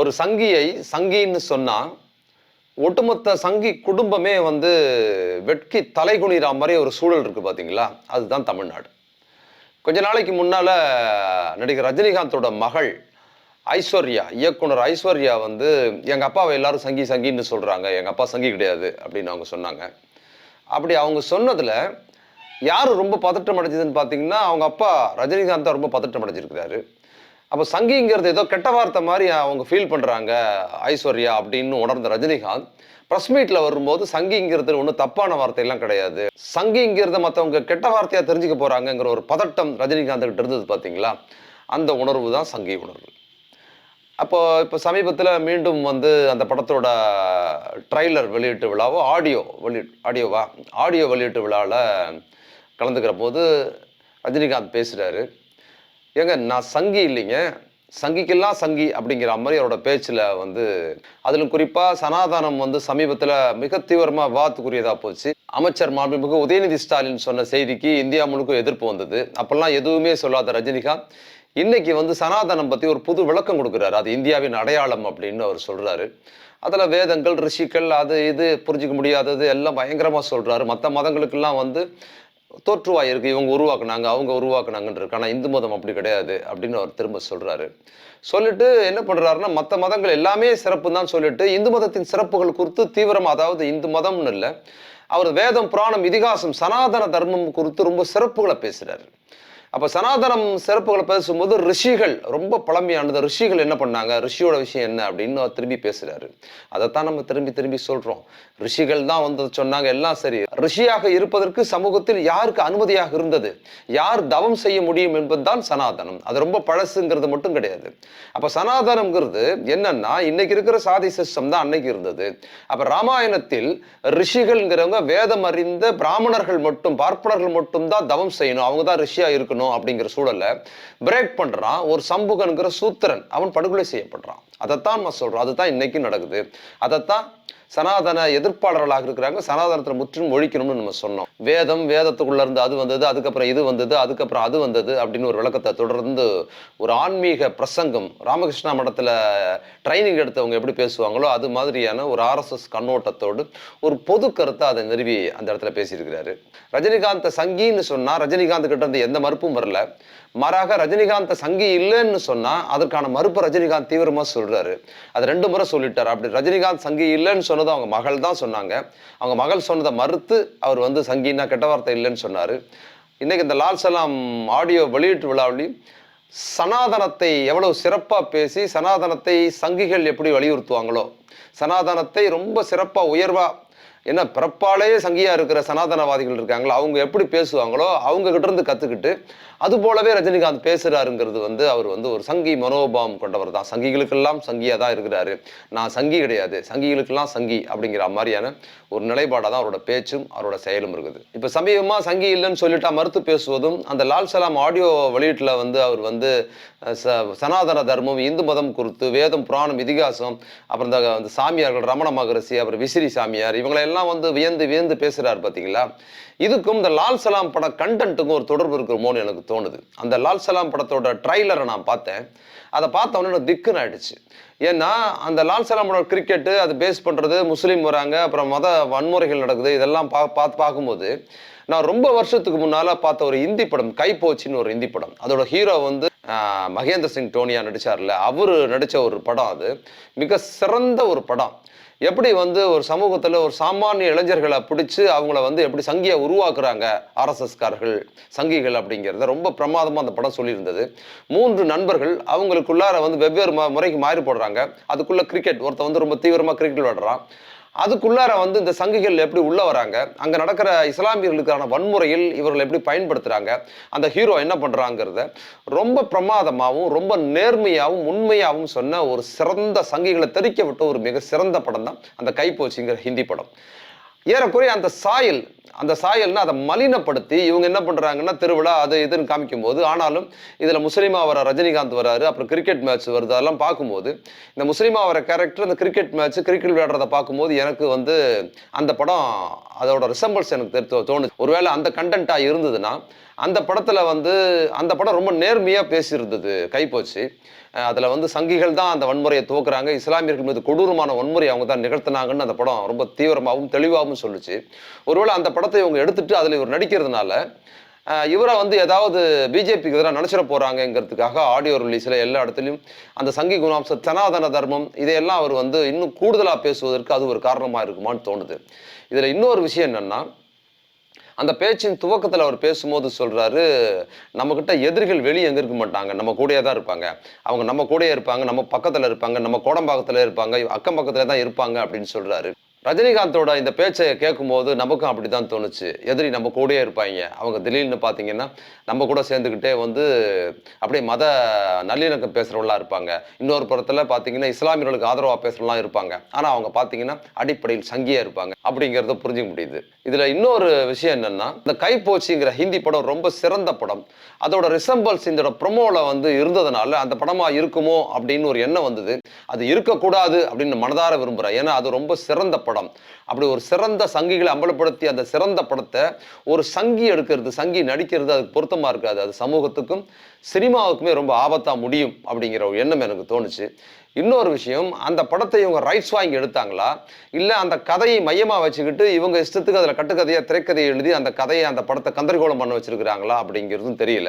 ஒரு சங்கியை சங்கின்னு சொன்னால் ஒட்டுமொத்த சங்கி குடும்பமே வந்து வெட்கி தலைகுனிற மாதிரி ஒரு சூழல் இருக்குது பார்த்தீங்களா அதுதான் தமிழ்நாடு. கொஞ்ச நாளைக்கு முன்னால் நடிகர் ரஜினிகாந்தோட மகள் ஐஸ்வர்யா இயக்குனர் ஐஸ்வர்யா வந்து எங்கள் அப்பாவை எல்லாரும் சங்கி சங்கின்னு சொல்கிறாங்க எங்கள் அப்பா சங்கி கிடையாது. அப்படின்னு அவங்க சொன்னாங்க. அப்படி அவங்க சொன்னதில் யார் ரொம்ப பதட்டம் அடைஞ்சதுன்னு பார்த்தீங்கன்னா அவங்க அப்பா ரஜினிகாந்த் தான் ரொம்ப பதட்டம் அடைஞ்சிருக்கிறாரு. அப்போ சங்கிங்கிறது ஏதோ கெட்ட வார்த்தை மாதிரி அவங்க ஃபீல் பண்ணுறாங்க ஐஸ்வர்யா அப்படின்னு உணர்ந்த ரஜினிகாந்த். ப்ரெஸ் மீட்டில் வரும்போது சங்கிங்கிறது ஒன்றும் தப்பான வார்த்தையெல்லாம் கிடையாது. சங்கிங்கிறத மற்றவங்க கெட்ட வார்த்தையாக தெரிஞ்சுக்க போகிறாங்கங்கிற ஒரு பதட்டம் ரஜினிகாந்த் கிட்ட இருந்தது பார்த்தீங்களா அந்த உணர்வு தான் சங்கி உணர்வு. அப்போ இப்போ சமீபத்தில் மீண்டும் வந்து அந்த படத்தோட ட்ரைலர் வெளியீட்டு விழாவோ ஆடியோ வெளி ஆடியோவா ஆடியோ வெளியீட்டு விழாவில் கலந்துக்கிற போது ரஜினிகாந்த் பேசுகிறாரு ஏங்க நான் சங்கி இல்லைங்க. சங்கிக்கெல்லாம் சங்கி அப்படிங்கிற மாதிரி அவரோட பேச்சில் வந்து அதிலும் குறிப்பாக சனாதனம் வந்து சமீபத்தில் மிக தீவிரமாக விவாதத்துக்குரியதாக போச்சு. அமைச்சர் மாண்புமிகு உதயநிதி ஸ்டாலின் சொன்ன செய்திக்கு இந்தியா முழுக்க எதிர்ப்பு வந்தது. அப்பெல்லாம் எதுவுமே சொல்லாத ரஜினிகாந்த் இன்னைக்கு வந்து சனாதனம் பற்றி ஒரு புது விளக்கம் கொடுக்குறாரு. அது இந்தியாவின் அடையாளம் அப்படின்னு அவர் சொல்கிறாரு அதில் வேதங்கள் ரிஷிகள் அது இது புரிஞ்சிக்க முடியாதது எல்லாம் பயங்கரமாக சொல்கிறாரு மற்ற மதங்களுக்கெல்லாம் வந்து தோற்றுவாய் இருக்கு இவங்க உருவாக்குனாங்க அவங்க உருவாக்குனாங்கன்னு இருக்கு. ஆனால் இந்து மதம் அப்படி கிடையாது அப்படின்னு அவர் திரும்ப சொல்கிறாரு சொல்லிட்டு என்ன பண்ணுறாருன்னா மற்ற மதங்கள் எல்லாமே சிறப்பு தான் சொல்லிட்டு இந்து மதத்தின் சிறப்புகள் குறித்து தீவிரம் அதாவது இந்து மதம்னு இல்லை அவர் வேதம் புராணம் இதிகாசம் சனாதன தர்மம் குறித்து ரொம்ப சிறப்புகளை பேசுகிறாரு அப்ப சனாதனம் சிறப்புகளை பேசும்போது ரிஷிகள் ரொம்ப பழமையானது. ரிஷிகள் என்ன பண்ணாங்க? ரிஷியோட விஷயம் என்ன அப்படின்னு அவர் திரும்பி பேசுறாரு. அதைத்தான் நம்ம திரும்பி திரும்பி சொல்றோம். ரிஷிகள் தான் வந்து சொன்னாங்க எல்லாம் சரி. ரிஷியாக இருப்பதற்கு சமூகத்தில் யாருக்கு அனுமதியாக இருந்தது? யார் தவம் செய்ய முடியும் என்பதுதான் சனாதனம். அது ரொம்ப பழசுங்கிறது மட்டும் கிடையாது. அப்ப சனாதனம்ங்கிறது என்னன்னா இன்னைக்கு இருக்கிற சாதி சிஸ்டம் தான் அன்னைக்கு இருந்தது. அப்ப ராமாயணத்தில் ரிஷிகள்ங்கிறவங்க வேதம் அறிந்த பிராமணர்கள் மட்டும் பார்ப்பனர்கள் மட்டும் தான் தவம் செய்யணும். அவங்க தான் ரிஷியா இருக்கணும். அப்படிங்கிற சூழல்ல பிரேக் பண்றான் ஒரு சம்புகன்கிற சூத்திரன். அவன் படுகொலை செய்யப்படுறான். அதைத்தான் நான் சொல்கிறோம் அதுதான் இன்றைக்கும் நடக்குது. அதைத்தான் சனாதன எதிர்ப்பாளர்களாக இருக்கிறாங்க. சனாதனத்தில் முற்றிலும் ஒழிக்கணும்னு நம்ம சொன்னோம். வேதம் வேதத்துக்குள்ள இருந்து அது வந்தது அதுக்கப்புறம் இது வந்தது அதுக்கப்புறம் அது வந்தது அப்படின்னு ஒரு விளக்கத்தை தொடர்ந்து ஒரு ஆன்மீக பிரசங்கம் ராமகிருஷ்ணா மடத்தில் ட்ரைனிங் எடுத்தவங்க எப்படி பேசுவாங்களோ அது மாதிரியான ஒரு ஆர்எஸ்எஸ் கண்ணோட்டத்தோடு ஒரு பொது கருத்தை அதை நிறுவி அந்த இடத்துல பேசியிருக்கிறாரு. ரஜினிகாந்த் சங்கின்னு சொன்னால் ரஜினிகாந்த் கிட்ட இருந்து எந்த மறுப்பும் வரல. மாறாக ரஜினிகாந்த் சங்கி இல்லைன்னு சொன்னால் அதற்கான மறுப்பு ரஜினிகாந்த் தீவிரமாக தீவிரமா சொல்றாரு. அது ரெண்டு முறை சொல்லிட்டார். அப்படி ரஜினிகாந்த் சங்கி இல்லைன்னு சொன்னது அவங்க மகள் தான் சொன்னாங்க. அவங்க மகள் சொன்னதை மறுத்து அவர் வந்து சங்கின்னா கெட்ட வார்த்தை இல்லைன்னு சொன்னார். இன்றைக்கி இந்த லால் சலாம் ஆடியோ வெளியீட்டு விழாவிலையும் சனாதனத்தை எவ்வளவு சிறப்பாக பேசி சனாதனத்தை சங்கிகள் எப்படி வலியுறுத்துவாங்களோ சனாதனத்தை ரொம்ப சிறப்பாக உயர்வாக என்ன பிறப்பாலே சங்கியா இருக்கிற சனாதனவாதிகள் இருக்காங்களோ அவங்க எப்படி பேசுவாங்களோ அவங்க கிட்ட இருந்து கத்துக்கிட்டு அது போலவே ரஜினிகாந்த் பேசுறாருங்கிறது வந்து அவர் வந்து ஒரு சங்கி மனோபாவம் கொண்டவர் தான். சங்கிகளுக்கெல்லாம் சங்கியா தான் இருக்கிறாரு. நான் சங்கி கிடையாது. சங்கிகளுக்கெல்லாம் சங்கி அப்படிங்கிற மாதிரியான ஒரு நிலைப்பாடாக தான் அவரோட பேச்சும் அவரோட செயலும் இருக்குது. இப்போ சமீபமா சங்கி இல்லைன்னு சொல்லிட்டா மறுத்து பேசுவதும் அந்த லால் சலாம் ஆடியோ வெளியீட்டில் வந்து அவர் வந்து ச- சனாதன தர்மம் இந்து மதம் குறித்து வேதம் புராணம் இதிகாசம் அப்புறம் இந்த சாமியார்கள் ரமண மகரிஷி அப்புறம் விசிறி சாமியார் இவங்க எல்லாம் வந்து வியந்து வியந்து பேசுகிறார் பார்த்தீங்களா இதுக்கும் இந்த லால் சலாம் பட கண்டென்ட்டுக்கும் ஒரு தொடர்பு இருக்கிறமோன்னு எனக்கு தோணுது. அந்த லால் சலாம் படத்தோட ட்ரைலரை நான் பார்த்தேன். அதை பார்த்த உடனே எனக்கு திக்குன்னு ஆயிடுச்சு. ஏன்னா அந்த லால் சலாமோட கிரிக்கெட்டு அது பேஸ் பண்ணுறது முஸ்லீம் வராங்க அப்புறம் மத வன்முறைகள் நடக்குது இதெல்லாம் பா பார்த்து பார்க்கும்போது நான் ரொம்ப வருஷத்துக்கு முன்னால் பார்த்த ஒரு இந்தி படம் கைப்போச்சின்னு ஒரு இந்தி படம். அதோட ஹீரோ வந்து மகேந்திர சிங் டோனியா நடிச்சார்ல. அவர் நடித்த ஒரு படம் அது. மிக சிறந்த ஒரு படம். எப்படி வந்து ஒரு சமூகத்தில் ஒரு சாமானிய இளைஞர்களை பிடிச்சி அவங்கள வந்து எப்படி சங்கியை உருவாக்குறாங்க ஆர்எஸ்எஸ்காரர்கள் சங்கிகள் அப்படிங்கிறத ரொம்ப பிரமாதமாக அந்த படம் சொல்லியிருந்தது. மூன்று நண்பர்கள் அவங்களுக்குள்ளார வந்து வெவ்வேறு முறைக்கு மாறி போடுறாங்க. அதுக்குள்ள கிரிக்கெட் ஒருத்தன் வந்து ரொம்ப தீவிரமாக கிரிக்கெட் விளாடுறான் அதுக்குள்ளார வந்து இந்த சங்கிகள் எப்படி உள்ள வராங்க? அங்க நடக்கிற இஸ்லாமியர்களுக்கான வன்முறையில் இவர்கள் எப்படி பயன்படுத்துறாங்க? அந்த ஹீரோ என்ன பண்றாங்கிறத ரொம்ப பிரமாதமாகவும் ரொம்ப நேர்மையாகவும் உண்மையாகவும் சொன்ன ஒரு சிறந்த சங்கிகளை தெரிக்க விட்ட ஒரு மிக சிறந்த படம் தான் அந்த கைப்போச்சிங்கிற ஹிந்தி படம். ஏறக்குறைய அந்த சாயல் அந்த சாயல்னா அதை மலினப்படுத்தி இவங்க என்ன பண்ணுறாங்கன்னா திருவிழா அது இதுன்னு காமிக்கும் போது ஆனாலும் இதில் முஸ்லீமா வர ரஜினிகாந்த் வராரு அப்புறம் கிரிக்கெட் மேட்ச் வருது அதெல்லாம் பார்க்கும்போது இந்த முஸ்லீமா வர கேரக்டர் அந்த கிரிக்கெட் மேட்ச் கிரிக்கெட் விளையாடுறத பார்க்கும்போது எனக்கு வந்து அந்த படம் அதோட ரிசம்பிள்ஸ் எனக்கு தெரி- தோணுது. ஒருவேளை அந்த கண்டென்ட்டாக இருந்ததுன்னா அந்த படத்தில் வந்து அந்த படம் ரொம்ப நேர்மையாக பேசியிருந்தது கைப்போச்சு அதில் வந்து சங்கிகள் தான் அந்த வன்முறையை துவக்குறாங்க. இஸ்லாமியர்கள் மீது கொடூரமான வன்முறை அவங்க தான் நிகழ்த்தினாங்கன்னு அந்த படம் ரொம்ப தீவிரமாகவும் தெளிவாகவும் சொல்லுச்சு. ஒருவேளை அந்த படத்தை இவங்க எடுத்துட்டு அதில் இவர் நடிக்கிறதுனால இவரை வந்து ஏதாவது பிஜேபிக்கு எதிராக நினச்சிட போகிறாங்கங்கிறதுக்காக ஆடியோ ரிலீஸில் எல்லா இடத்துலையும் அந்த சங்கி குணாம்ச சனாதன தர்மம் இதையெல்லாம் அவர் வந்து இன்னும் கூடுதலாக பேசுவதற்கு அது ஒரு காரணமாக இருக்குமான்னு தோணுது. இதில் இன்னொரு விஷயம் என்னென்னா அந்த பேச்சின் துவக்கத்தில் அவர் பேசும்போது சொல்கிறாரு நம்மக்கிட்ட எதிரிகள் வெளியே எங்கே இருக்க மாட்டாங்க? நம்ம கூடயே தான் இருப்பாங்க. அவங்க நம்ம கூடயே இருப்பாங்க. நம்ம பக்கத்தில் இருப்பாங்க. நம்ம கோடம்பாக்கத்தில் இருப்பாங்க. அக்கம் பக்கத்தில் தான் இருப்பாங்க. அப்படின்னு சொல்கிறாரு ரஜினிகாந்தோட இந்த பேச்சை கேட்கும்போது நமக்கும் அப்படி தான் தோணுச்சு. எதிரி நம்ம கூடயே இருப்பாங்க. அவங்க திடீர்னு பார்த்தீங்கன்னா நம்ம கூட சேர்ந்துக்கிட்டே வந்து அப்படியே மத நல்லிணக்கம் பேசுகிறவங்களா இருப்பாங்க. இன்னொரு புறத்தில் பார்த்தீங்கன்னா இஸ்லாமியர்களுக்கு ஆதரவாக பேசுகிறவங்களாம் இருப்பாங்க. ஆனால் அவங்க பார்த்தீங்கன்னா அடிப்படையில் சங்கியாக இருப்பாங்க. அப்படிங்கிறத புரிஞ்சுக்க முடியுது. இதில் இன்னொரு விஷயம் என்னென்னா இந்த கைப்போச்சிங்கிற ஹிந்தி படம் ரொம்ப சிறந்த படம். அதோட ரிசம்பல்ஸ் இந்த ப்ரொமோவில் வந்து இருந்ததுனால அந்த படமாக இருக்குமோ அப்படின்னு ஒரு எண்ணம் வந்தது. அது இருக்கக்கூடாது அப்படின்னு மனதார விரும்புகிறேன் ஏன்னா அது ரொம்ப சிறந்த படம். அப்படி ஒரு சிறந்த சங்கிகளை அம்பலப்படுத்தி அந்த சிறந்த படத்தை ஒரு சங்கி எடுக்கிறது சங்கி நடிக்கிறது அதுக்கு பொருத்தமாக இருக்காது. அது சமூகத்துக்கும் சினிமாவுக்குமே ரொம்ப ஆபத்தாக முடியும் அப்படிங்கிற ஒரு எண்ணம் எனக்கு தோணுச்சு. இன்னொரு விஷயம் அந்த படத்தை இவங்க ரைட்ஸ் வாங்கி எடுத்தாங்களா? இல்லை அந்த கதையை மையமாக வச்சுக்கிட்டு இவங்க இஷ்டத்துக்கு அதில் கட்டுக்கதையாக திரைக்கதையை எழுதி அந்த கதையை அந்த படத்தை கந்தரிகோலம் பண்ண வச்சிருக்கிறாங்களா அப்படிங்கிறதும் தெரியல.